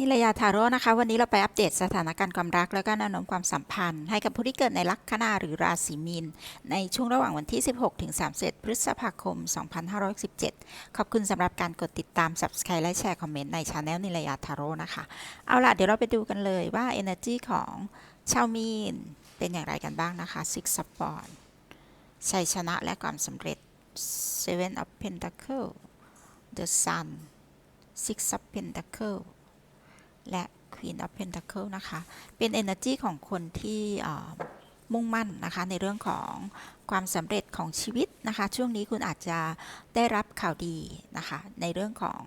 นิรยาทาโร่นะคะ วันนี้เราไปอัปเดตสถานการณ์ความรัก แล้วก็แนวโน้มความสัมพันธ์ ให้กับผู้ที่เกิดในลัคนาหรือราศีมีน ในช่วงระหว่างวันที่ 16 ถึง 31 พฤษภาคม 2517ขอบคุณสำหรับการกดติดตาม Subscribe และแชร์คอมเมนต์ในช anel นิรยาทาโร่นะคะ เอาล่ะ เดี๋ยวเราไปดูกันเลยว่า Energy ของชาวมีน เป็นอย่างไรกันบ้างนะคะ Six of Wands ชัยชนะและความสำเร็จ Seven of Pentacles The Sun Six of Pentacles และ Queen of Pentacle นะคะ เป็น energy ของคนที่มุ่งมั่นนะคะในเรื่องของความสำเร็จของชีวิตนะคะ ช่วงนี้คุณอาจจะได้รับข่าวดีนะคะ ในเรื่องของ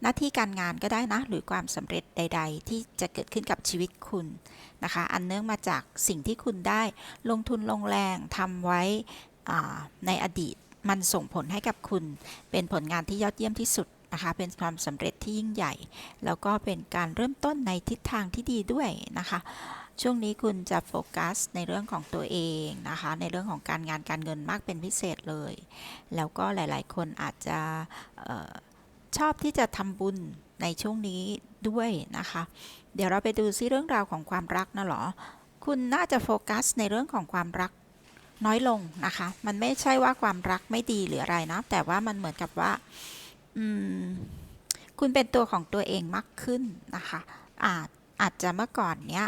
หน้าที่การงานก็ได้นะ หรือความสำเร็จใด ๆ ที่จะเกิดขึ้นกับชีวิตคุณนะคะ อันเนื่องมาจากสิ่งที่คุณได้ลงทุนลงแรงทำไว้อ่าในอดีตมันส่งผลให้กับคุณเป็นผลงานที่ยอดเยี่ยมที่สุด นะคะเป็นความสำเร็จที่ยิ่งใหญ่ แล้วก็เป็นการเริ่มต้นในทิศทางที่ดีด้วยนะคะช่วงนี้คุณจะโฟกัสในเรื่องของตัวเองนะคะ ในเรื่องของการงานการเงินมากเป็นพิเศษเลย แล้วก็หลาย ๆ คนอาจจะออชอบที่จะทำบุญในช่วงนี้ด้วยนะคะ เดี๋ยวเราไปดูซิเรื่องราวของความรักนะหรอ คุณน่าจะโฟกัสในเรื่องของความรักน้อยลงนะคะ มันไม่ใช่ว่าความรักไม่ดีหรืออะไรนะ แต่ว่ามันเหมือนกับว่า คุณเป็นตัวของตัวเองมากขึ้นนะคะอาจอาจจะเมื่อก่อนเนี้ย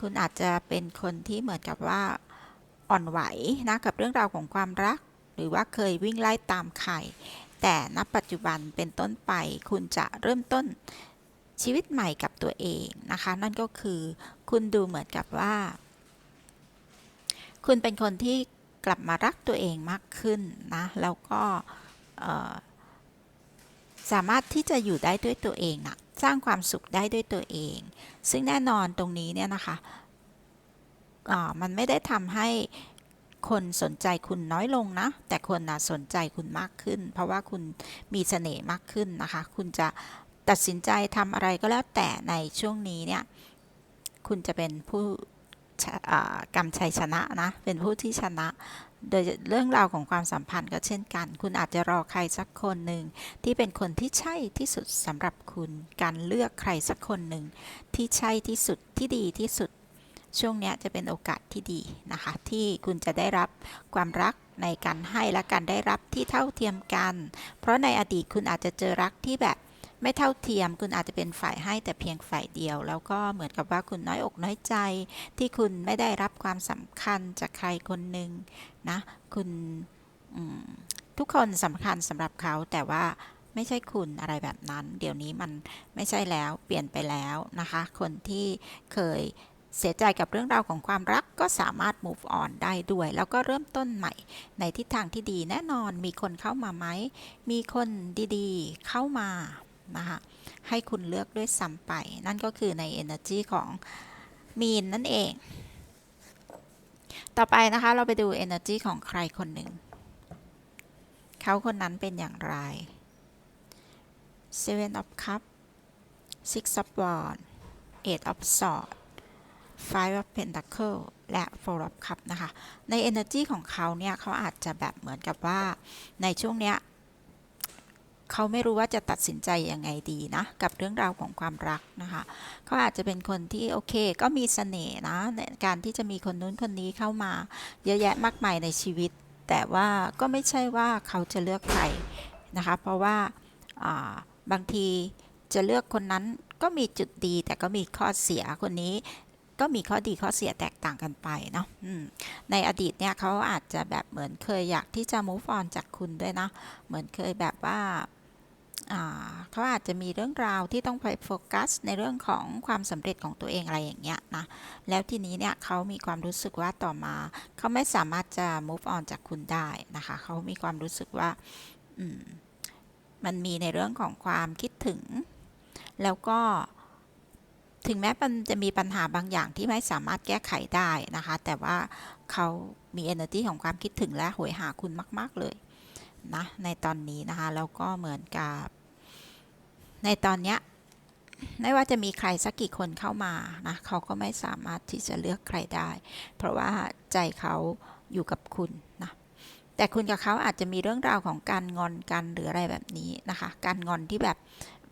คุณอาจจะเป็นคนที่เหมือนกับว่าอ่อนไหวนะกับเรื่องราวของความรัก หรือว่าเคยวิ่งไล่ตามใครแต่ณปัจจุบันเป็นต้นไป คุณจะเริ่มต้นชีวิตใหม่กับตัวเองนะคะ นั่นก็คือคุณดูเหมือนกับว่า คุณเป็นคนที่กลับมารักตัวเองมากขึ้นนะ แล้วก็ สามารถที่จะอยู่ได้ด้วยตัวเองนะสร้างความสุขได้ด้วยตัวเอง ซึ่งแน่นอนตรงนี้เนี่ยนะคะอ่ามันไม่ได้ทำให้คนสนใจคุณน้อยลงนะ แต่คนนะสนใจคุณมากขึ้น เพราะว่าคุณมีเสน่ห์มากขึ้นนะคะ คุณจะตัดสินใจทำอะไรก็แล้วแต่ในช่วงนี้เนี่ย คุณจะเป็นผู้ชะอ่ากำชัยชนะนะ เป็นผู้ที่ชนะ โดยเรื่องราวของความสัมพันธ์ก็เช่นกัน คุณอาจจะรอใครสักคนหนึ่งที่เป็นคนที่ใช่ที่สุดสำหรับคุณ การเลือกใครสักคนหนึ่งที่ใช่ที่สุดที่ดีที่สุด ช่วงนี้จะเป็นโอกาสที่ดีนะคะ ที่คุณจะได้รับความรักในการให้และการได้รับที่เท่าเทียมกัน เพราะในอดีตคุณอาจจะเจอรักที่แบบ ไม่เท่าเทียม คุณอาจจะเป็นฝ่ายให้แต่เพียงฝ่ายเดียว แล้วก็เหมือนกับว่าคุณน้อยอกน้อยใจ ที่คุณไม่ได้รับความสำคัญจากใครคนหนึ่งนะคุณทุกคนสำคัญสำหรับเขาแต่ว่าไม่ใช่คุณอะไรแบบนั้น เดี๋ยวนี้มันไม่ใช่แล้วเปลี่ยนไปแล้วนะคะ คนที่เคยเสียใจกับเรื่องราวของความรักก็สามารถ move on ได้ด้วย แล้วก็เริ่มต้นใหม่ในทิศทางที่ดีแน่นอนมีคนเข้ามาไหม มีคนดีๆ เข้ามา นะคะให้คุณเลือกด้วยซ้ำไป นั่นก็คือใน energy ของมีนนั่นเอง ต่อไปนะคะเราไปดู energy ของใครคนหนึ่ง เขาคนนั้นเป็นอย่างไร Seven of Cup Six of Wands Eight of Swords Five of Pentacle และ Four of Cup นะคะ ใน energy ของเขาเนี่ยเขาอาจจะแบบเหมือนกับว่าในช่วงเนี้ย เขาไม่รู้ว่าจะตัดสินใจยังไงดีนะ กับเรื่องราวของความรักนะคะเขาอาจจะเป็นคนที่โอเค ก็มีเสน่ห์นะในการที่จะมีคนนู้นคนนี้เข้ามา เยอะแยะมากมายในชีวิต แต่ว่าก็ไม่ใช่ว่าเขาจะเลือกใครนะคะ เพราะว่าบางทีจะเลือกคนนั้นก็มีจุดดีแต่ก็มีข้อเสียคนนี้ก็มีข้อดีข้อเสียแตกต่างกันไปเนาะในอดีตเนี่ยเขาอาจจะแบบเหมือนเคยอยากที่จะ move on จากคุณด้วยนะ เหมือนเคยแบบว่า เขาอาจจะมีเรื่องราวที่ต้องไปโฟกัสในเรื่องของความสำเร็จของตัวเองอะไรอย่างเงี้ยนะ แล้วทีนี้เนี่ยเขามีความรู้สึกว่าต่อมาเขาไม่สามารถจะ move on จากคุณได้นะคะ เขามีความรู้สึกว่า อืม มันมีในเรื่องของความคิดถึง แล้วก็ถึงแม้มันจะมีปัญหาบางอย่างที่ไม่สามารถแก้ไขได้นะคะ แต่ว่าเขามี energy ของความคิดถึงและโหยหาคุณมาก ๆ เลย นะในตอนนี้นะคะแล้วก็เหมือนกับ ในตอนเนี้ยไม่ว่าจะมีใครสักกี่คนเข้ามานะเขาก็ไม่สามารถที่จะเลือกใครได้ เพราะว่าใจเขาอยู่กับคุณนะแต่คุณกับเขาอาจจะมีเรื่องราวของการงอนกันหรืออะไรแบบนี้นะคะ การงอนที่แบบ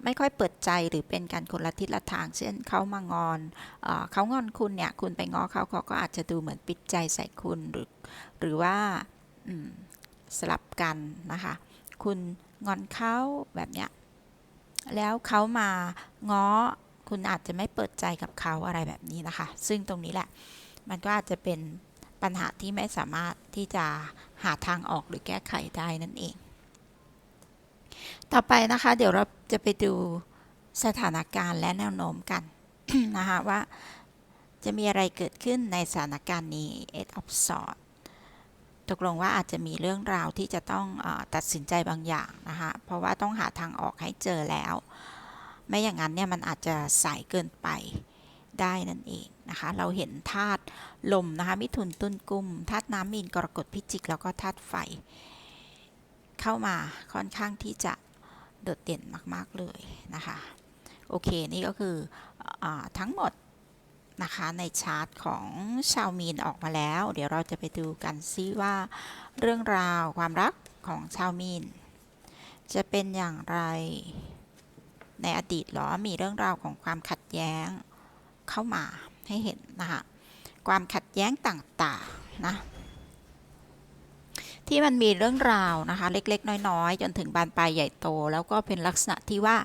ไม่ค่อยเปิดใจหรือเป็นการคนละทิศละทาง เช่นเขามางอนเออเขางอนคุณเนี่ย คุณไปง้อเขาเขาก็อาจจะดูเหมือนปิดใจใส่คุณหรือ หรือว่า สลับกันนะคะ คุณงอนเขาแบบเนี้ย แล้วเขามาง้อ คุณอาจจะไม่เปิดใจกับเขาอะไรแบบนี้นะคะ ซึ่งตรงนี้แหละ มันก็อาจจะเป็นปัญหาที่ไม่สามารถที่จะหาทางออกหรือแก้ไขได้นั่นเอง ต่อไปนะคะ เดี๋ยวเราจะไปดูสถานการณ์และแนวโน้มกันนะคะว่าจะมีอะไรเกิดขึ้นในสถานการณ์นี้ e i g h of Swords ตกลงว่าอาจจะมีเรื่องราวที่จะต้องอตัดสินใจบางอย่างนะคะเพราะว่าต้องหาทางออกให้เจอแล้ว ไม่อย่างนั้นเนี่ยมันอาจจะสายเกินไปได้นั่นเองนะคะ เราเห็นธาตุลมนะคะมิถุนตุลกุมธาตุน้ำมีนกรกฎพิจิก แล้วก็ธาตุไฟ เข้ามาค่อนข้างที่จะโดดเด่นมาก ๆ เลยนะคะ โอเค นี่ก็คืออทั้งหมด นะคะในชาร์ตของชาวมีนออกมาแล้ว เดี๋ยวเราจะไปดูกันซิว่า เรื่องราวความรักของชาวมีน จะเป็นอย่างไร ในอดีตหรอมีเรื่องราวของความขัดแย้งเข้ามาให้เห็นนะคะความขัดแย้งต่างๆนะที่มันมีเรื่องราวนะคะ เล็กๆ น้อยๆ จนถึงบานปลายใหญ่โต แล้วก็เป็นลักษณะที่ว่า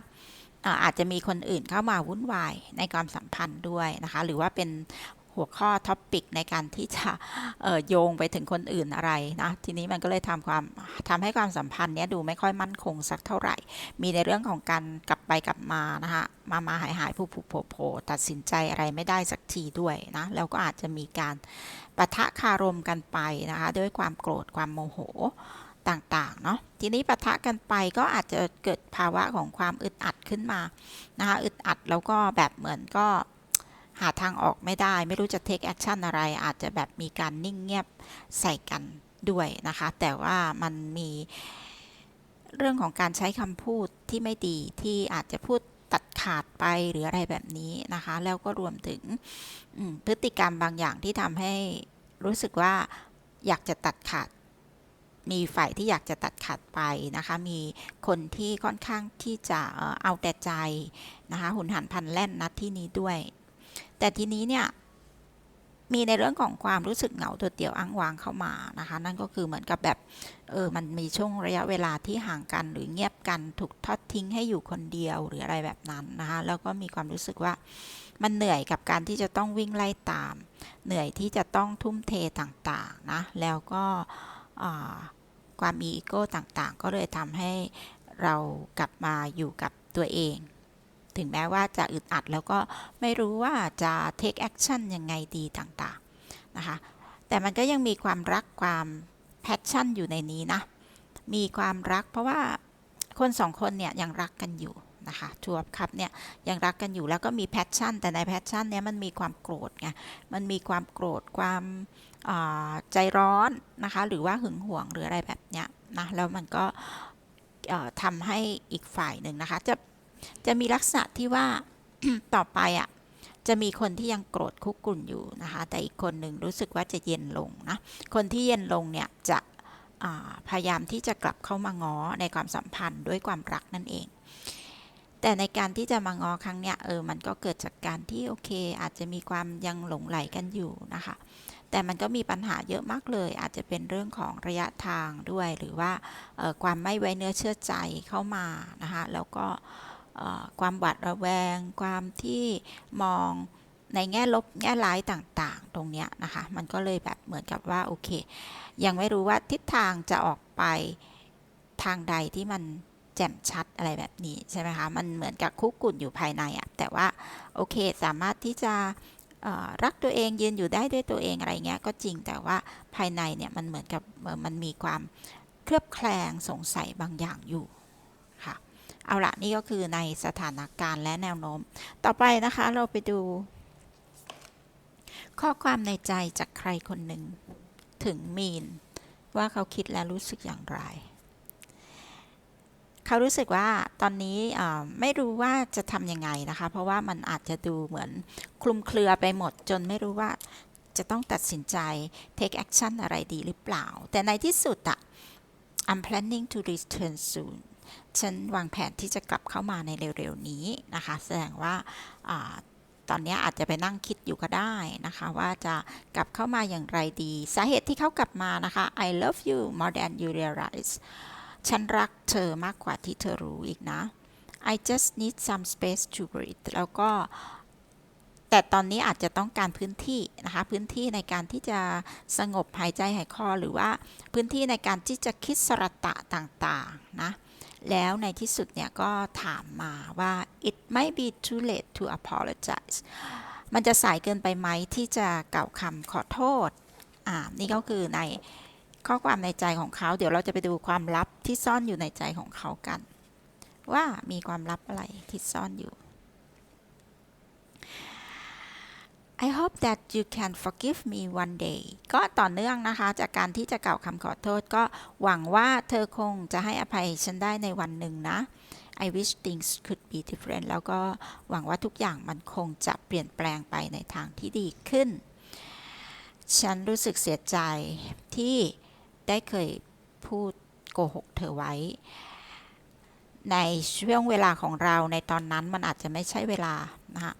อาจจะมีคนอื่นเข้ามาวุ่นวายในความสัมพันธ์ด้วยนะคะ หรือว่าเป็นหัวข้อท็อปปิกในการที่จะโยงไปถึงคนอื่นอะไรนะ ทีนี้มันก็เลยทำความทำให้ความสัมพันธ์เนี้ยดูไม่ค่อยมั่นคงสักเท่าไหร่ มีในเรื่องของการกลับไปกลับมานะคะมามาหายหายผู้ผู้โผล่โผล่ตัดสินใจอะไรไม่ได้สักทีด้วยนะแล้วก็อาจจะมีการปะทะคารมกันไปนะคะ ด้วยความโกรธความโมโห ต่างๆ เนาะทีนี้ปะทะกันไปก็อาจจะเกิดภาวะของความอึดอัดขึ้นมานะคะอึดอัดแล้วก็แบบเหมือนก็หาทางออกไม่ได้ ไม่รู้จะ take action อะไร อาจจะแบบมีการนิ่งเงียบใส่กันด้วยนะคะ แต่ว่ามันมีเรื่องของการใช้คำพูดที่ไม่ดีที่อาจจะพูดตัดขาดไปหรืออะไรแบบนี้นะคะ แล้วก็รวมถึงพฤติกรรมบางอย่างที่ทำให้รู้สึกว่าอยากจะตัดขาด มีฝ่ายที่อยากจะตัดขาดไปนะคะ มีคนที่ค่อนข้างที่จะเอาแต่ใจนะคะ หุนหันพันแล่นนัดที่นี้ด้วย แต่ทีนี้เนี่ยมีในเรื่องของความรู้สึกเหงาตัวเดียวอ้างว้างเข้ามานะคะ นั่นก็คือเหมือนกับแบบเออมันมีช่วงระยะเวลาที่ห่างกันหรือเงียบกันถูกทอดทิ้งให้อยู่คนเดียวหรืออะไรแบบนั้นนะคะ แล้วก็มีความรู้สึกว่ามันเหนื่อยกับการที่จะต้องวิ่งไล่ตาม เหนื่อยที่จะต้องทุ่มเทต่างๆนะแล้วก็ ความมีอีโก้ต่างๆ ก็เลยทำให้เรากลับมาอยู่กับตัวเอง ถึงแม้ว่าจะอึดอัดแล้วก็ไม่รู้ว่าจะ take action ยังไงดีต่างๆ นะคะ แต่มันก็ยังมีความรักความ passion อยู่ในนี้นะ มีความรักเพราะว่าคนสองคนเนี่ยยังรักกันอยู่ นะคะทัวร์คับเนี่ยยังรักกันอยู่แล้วก็มี passion แต่ใน passion เนี่ยมันมีความโกรธไงมันมีความโกรธความาใจร้อนนะคะ หรือว่าหึงหวงหรืออะไรแบบเนี้ยนะแล้วมันก็ทำให้อีกฝ่ายหนึ่งนะคะ จะจะมีลักษณะที่ว่าต่อไปอะจะมีคนที่ยังโกรธคุกกุ่นอยู่นะคะ แต่อีกคนหนึ่งรู้สึกว่าจะเย็นลงนะ คนที่เย็นลงเนี่ยจะพยายามที่จะกลับเข้ามาง้อในความสัมพันธ์ด้วยความรักนั่นเอง แต่ในการที่จะมางอครั้งเนี้ยเออมันก็เกิดจากการที่โอเค อาจจะมีความยังหลงไหลกันอยู่นะคะ แต่มันก็มีปัญหาเยอะมากเลย อาจจะเป็นเรื่องของระยะทางด้วย หรือว่าออความไม่ไว้เนื้อเชื่อใจเข้ามานะคะแล้วก็ความหวาดระแวง ความที่มองในแง่ลบแง่ร้ายต่างๆ ตรงเนี้ยนะคะ มันก็เลยแบบเหมือนกับว่าโอเค ยังไม่รู้ว่าทิศทางจะออกไปทางใดที่มัน จ่มชัดอะไรแบบนี้ใช่ไหมคะ มันเหมือนกับคุกกุ่นอยู่ภายในอะแต่ว่าโอเคสามารถที่จะรักตัวเองยืนอยู่ได้ด้วยตัวเองอะไรเงี้ยก็จริงแต่ว่าภายในเนี่ยมันเหมือนกับมันมีความเคลือบแคลงสงสัยบางอย่างอยู่ค่ะเอาละนี่ก็คือในสถานการณ์และแนวโน้ม ต่อไปนะคะเราไปดู ข้อความในใจจากใครคนหนึ่งถึงมีนว่าเขาคิดและรู้สึกอย่างไร เขารู้สึกว่าตอนนี้ไม่รู้ว่าจะทำยังไงนะคะ เพราะว่ามันอาจจะดูเหมือนคลุมเครือไปหมดจนไม่รู้ว่าจะต้องตัดสินใจ take action อะไรดีหรือเปล่า แต่ในที่สุดอะ I'm planning to return soon ฉันวางแผนที่จะกลับเข้ามาในเร็วๆนี้นะคะ แสดงว่าอาตอนนี้อาจจะไปนั่งคิดอยู่ก็ได้นะคะ ว่าจะกลับเข้ามาอย่างไรดี สาเหตุที่เขากลับมานะคะ I love you more than you realize ฉันรักเธอมากกว่าที่เธอรู้อีกนะ I just need some space to breathe แล้วก็ แต่ตอนนี้อาจจะต้องการพื้นที่นะคะ พื้นที่ในการที่จะสงบหายใจหายคอหรือว่าพื้นที่ในการที่จะคิดสระตะต่างๆ นะ แล้วในที่สุดเนี่ยก็ถามมาว่า it might be too late to apologize มันจะสายเกินไปไหมที่จะกล่าวคำขอโทษ อ่า นี่ก็คือใน ข้อความในใจของเขา เดี๋ยวเราจะไปดูความลับที่ซ่อนอยู่ในใจของเขากัน ว่ามีความลับอะไรที่ซ่อนอยู่ I hope that you can forgive me one day ก็ต่อเนื่องนะคะ จากการที่จะกล่าวคำขอโทษ ก็หวังว่าเธอคงจะให้อภัยฉันได้ในวันหนึ่งนะ I wish things could be different แล้วก็หวังว่าทุกอย่างมันคงจะเปลี่ยนแปลงไปในทางที่ดีขึ้น ฉันรู้สึกเสียใจที่ ได้เคยพูดโกหกเธอไว้ ในช่วงเวลาของเราในตอนนั้นมันอาจจะไม่ใช่เวลานะคะ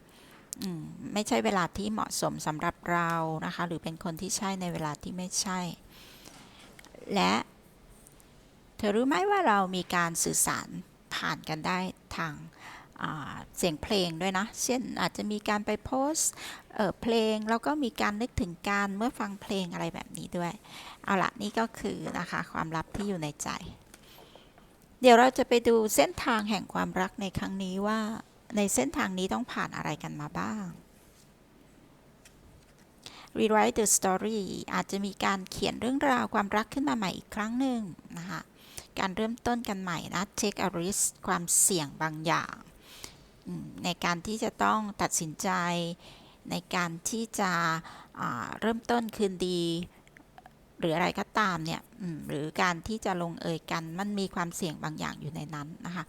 ไม่ใช่เวลาที่เหมาะสมสำหรับเรานะคะ หรือเป็นคนที่ใช่ในเวลาที่ไม่ใช่ และเธอรู้ไหมว่าเรามีการสื่อสารผ่านกันได้ทาง เสียงเพลงด้วยนะ เช่นอาจจะมีการไปโพสเเพลง แล้วก็มีการนึกถึงการเมื่อฟังเพลงอะไรแบบนี้ด้วย เอาละนี่ก็คือนะคะความลับที่อยู่ในใจ เดี๋ยวเราจะไปดูเส้นทางแห่งความรักในครั้งนี้ว่าในเส้นทางนี้ต้องผ่านอะไรกันมาบ้าง Rewrite the story อาจจะมีการเขียนเรื่องราวความรักขึ้นมาใหม่อีกครั้งหนึ่งนะคะ การเริ่มต้นกันใหม่นะ take a risk ความเสี่ยงบางอย่าง ในการที่จะต้องตัดสินใจ ในการที่จะเริ่มต้นคืนดี หรืออะไรก็ตามเนี่ยหรือการที่จะลงเอยกันมันมีความเสี่ยงบางอย่างอยู่ในนั้นนะคะ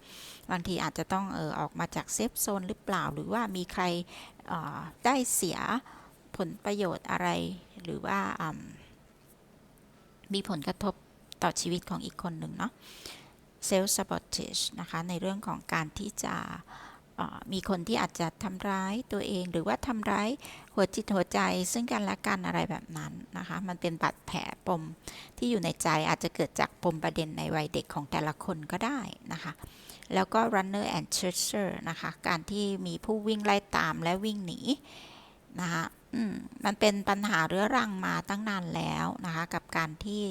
บางทีอาจจะต้องเออออกมาจากเซฟโซนหรือเปล่า หรือว่ามีใครได้เสียผลประโยชน์อะไร หรือว่ามีผลกระทบต่อชีวิตของอีกคนหนึ่งเนาะ self sabotage นะคะ ในเรื่องของการที่จะ มีคนที่อาจจะทำร้ายตัวเอง หรือว่าทำร้ายหัวจิตหัวใจ ซึ่งกันและกันอะไรแบบนั้นนะคะ มันเป็นบาดแผลปมที่อยู่ในใจอาจจะเกิดจากปมประเด็นในวัยเด็กของแต่ละคนก็ได้นะคะ แล้วก็ runner and chaser นะคะ การที่มีผู้วิ่งไล่ตามและวิ่งหนีนะคะมมันเป็นปัญหาเรื้อรังมาตั้งนานแล้วนะคะ กับการที่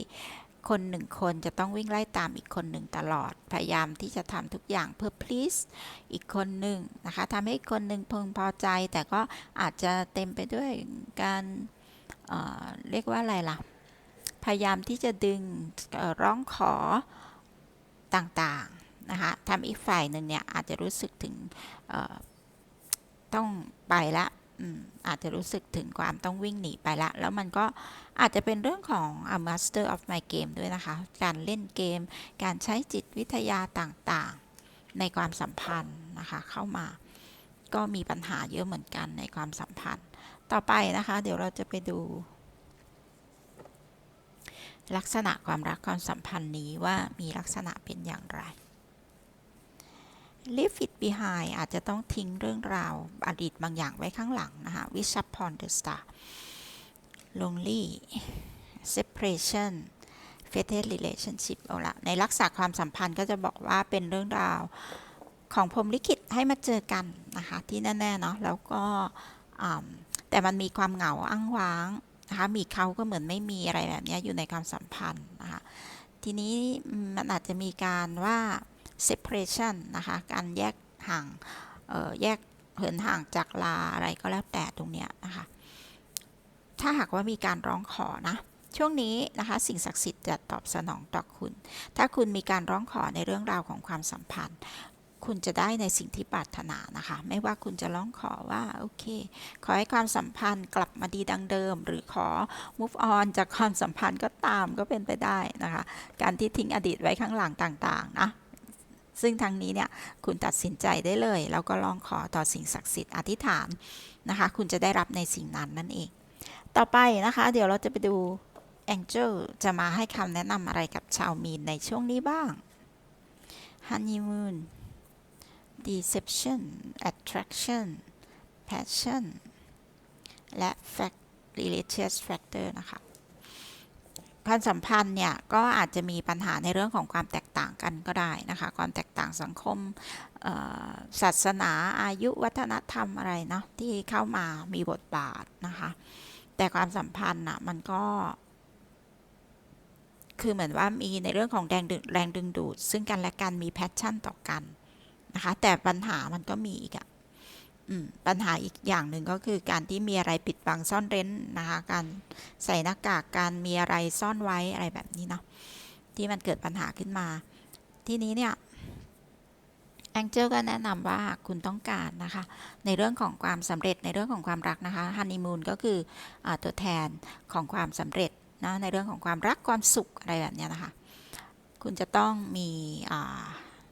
คนหนึ่งคนจะต้องวิ่งไล่ตามอีกคนหนึ่งตลอด พยายามที่จะทำทุกอย่างเพื่อ please อีกคนหนึ่งนะคะทำให้อีกคนหนึ่งพึงพอใจ แต่ก็อาจจะเต็มไปด้วยการเเรียกว่าอะไรล่ะ พยายามที่จะดึงร้องขอต่างๆนะคะทำอีกฝ่ายหนึ่งเนี่ยอาจจะรู้สึกถึงต้องไปละ อาจจะรู้สึกถึงความต้องวิ่งหนีไปละ แล้วมันก็อาจจะเป็นเรื่องของ a master of my game ด้วยนะคะ การเล่นเกม การใช้จิตวิทยาต่างๆ ในความสัมพันธ์นะคะ เข้ามาก็มีปัญหาเยอะเหมือนกันในความสัมพันธ์ ต่อไปนะคะ เดี๋ยวเราจะไปดู ลักษณะความรักความสัมพันธ์นี้ว่ามีลักษณะเป็นอย่างไร Leave it behind อาจจะต้องทิ้งเรื่องราวอดีตบางอย่างไว้ข้างหลังนะคะ Wish upon the star lonely separation fated relationship เอาละในลักษณะความสัมพันธ์ก็จะบอกว่าเป็นเรื่องราวของพรมลิขิตให้มาเจอกันนะคะที่แน่ๆเนาะแล้วก็แต่มันมีความเหงาอ้างว้างนะคะมีเขาก็เหมือนไม่มีอะไรแบบนี้อยู่ในความสัมพันธ์นะคะทีนี้มันอาจจะมีการว่า separation นะคะ การแยกห่างแยกเหินห่างจากลาอะไรก็แล้วแต่ตรงเนี้ยนะคะ ถ้าหากว่ามีการร้องขอนะ ช่วงนี้นะคะสิ่งศักดิ์สิทธิ์จะตอบสนองต่อคุณ ถ้าคุณมีการร้องขอในเรื่องราวของความสัมพันธ์ คุณจะได้ในสิ่งที่ปรารถนานะคะ ไม่ว่าคุณจะร้องขอว่าโอเค ขอให้ความสัมพันธ์กลับมาดีดังเดิม หรือขอ move on จากความสัมพันธ์ก็ตามก็เป็นไปได้นะคะ การที่ทิ้งอดีตไว้ข้างหลังต่างๆนะ ซึ่งทางนี้เนี่ยคุณตัดสินใจได้เลย แล้วก็ลองขอต่อสิ่งศักดิ์สิทธิ์อธิษฐานนะคะ คุณจะได้รับในสิ่งนั้นนั่นเอง ต่อไปนะคะ เดี๋ยวเราจะไปดู Angel จะมาให้คำแนะนำอะไรกับชาวมีนในช่วงนี้บ้าง honeymoon deception attraction passion และ fact religious factor นะคะ ความสัมพันธ์เนี่ยก็อาจจะมีปัญหาในเรื่องของความแตกต่างกันก็ได้นะคะ ความแตกต่างสังคมศาสนาอายุวัฒนธรรมอะไรเนาะที่เข้ามามีบทบาทนะคะ แต่ความสัมพันธ์น่ะมันก็ คือเหมือนว่ามีในเรื่องของแรงดึงแรงดึงดูด ซึ่งกันและกันมีแพชชั่นต่อกันนะคะ แต่ปัญหามันก็มีอีกอะ ปัญหาอีกอย่างหนึ่งก็คือการที่มีอะไรปิดบังซ่อนเร้นนะคะการใส่หน้ากากการมีอะไรซ่อนไว้อะไรแบบนี้เนาะที่มันเกิดปัญหาขึ้นมา ทีนี้เนี่ยแองเจลก็แนะนำว่าคุณต้องการนะคะ ในเรื่องของความสำเร็จในเรื่องของความรักนะคะฮันนีมูนก็คืออตัวแทนของความสำเร็จนะในเรื่องของความรักความสุขอะไรแบบนี้นะคะ คุณจะต้องมี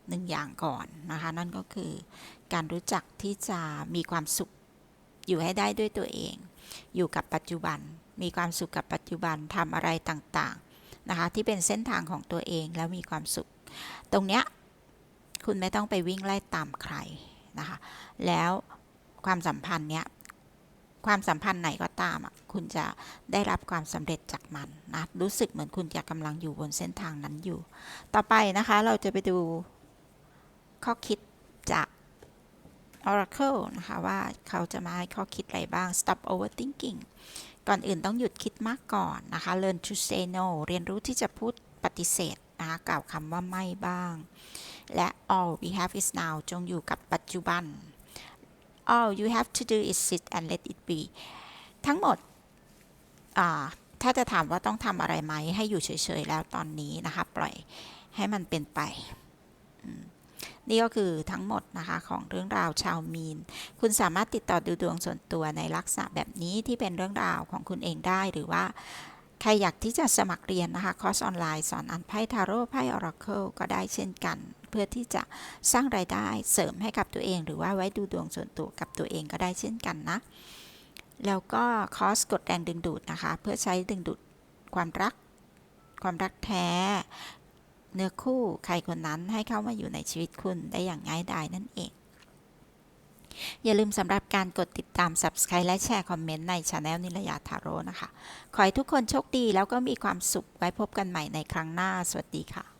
หนึ่งอย่างก่อนนะคะ นั่นก็คือ การรู้จักที่จะมีความสุขอยู่ให้ได้ด้วยตัวเอง อยู่กับปัจจุบัน มีความสุขกับปัจจุบันทำอะไรต่างๆนะคะที่เป็นเส้นทางของตัวเองแล้วมีความสุข ตรงเนี้ยคุณไม่ต้องไปวิ่งไล่ตามใครนะคะแล้วความสัมพันธ์เนี้ยความสัมพันธ์ไหนก็ตามอะคุณจะได้รับความสำเร็จจากมันนะรู้สึกเหมือนคุณจะกำลังอยู่บนเส้นทางนั้นอยู่ ต่อไปนะคะเราจะไปดูข้อคิดจาก Oracle นะคะว่าเขาจะมาให้ข้อคิดอะไรบ้าง stop overthinking ก่อนอื่นต้องหยุดคิดมากก่อนนะคะ learn to say no เรียนรู้ที่จะพูดปฏิเสธนะคะกล่าวคำว่าไม่บ้าง และ all we have is now จงอยู่กับปัจจุบัน all you have to do is sit and let it be ทั้งหมดถ้าจะถามว่าต้องทำอะไรไหม ให้อยู่เฉย ๆ แล้วตอนนี้นะคะ ปล่อยให้มันเป็นไป อืม นี่ก็คือทั้งหมดนะคะของเรื่องราวชาวมีน คุณสามารถติดต่อดูดวงส่วนตัวในลักษณะแบบนี้ที่เป็นเรื่องราวของคุณเองได้หรือว่าใครอยากที่จะสมัครเรียนนะคะคอร์สออนไลน์สอนอ่านไพ่ทาโร่ไพ่ออราเคิลก็ได้เช่นกัน เพื่อที่จะสร้างรายได้เสริมให้กับตัวเอง หรือว่าไว้ดูดวงส่วนตัวกับตัวเองก็ได้เช่นกันนะ แล้วก็คอร์สกดแรงดึงดูดนะคะ เพื่อใช้ดึงดูดความรัก ความรักแท้ เนื้อคู่ใครคนนั้นให้เข้ามาอยู่ในชีวิตคุณได้อย่างง่ายดายนั่นเอง อย่าลืมสำหรับการกดติดตาม Subscribe และแชร์คอมเมนต์ในช anel นิรยาทาโร่นะคะ ขอให้ทุกคนโชคดีแล้วก็มีความสุขไว้พบกันใหม่ในครั้งหน้า สวัสดีค่ะ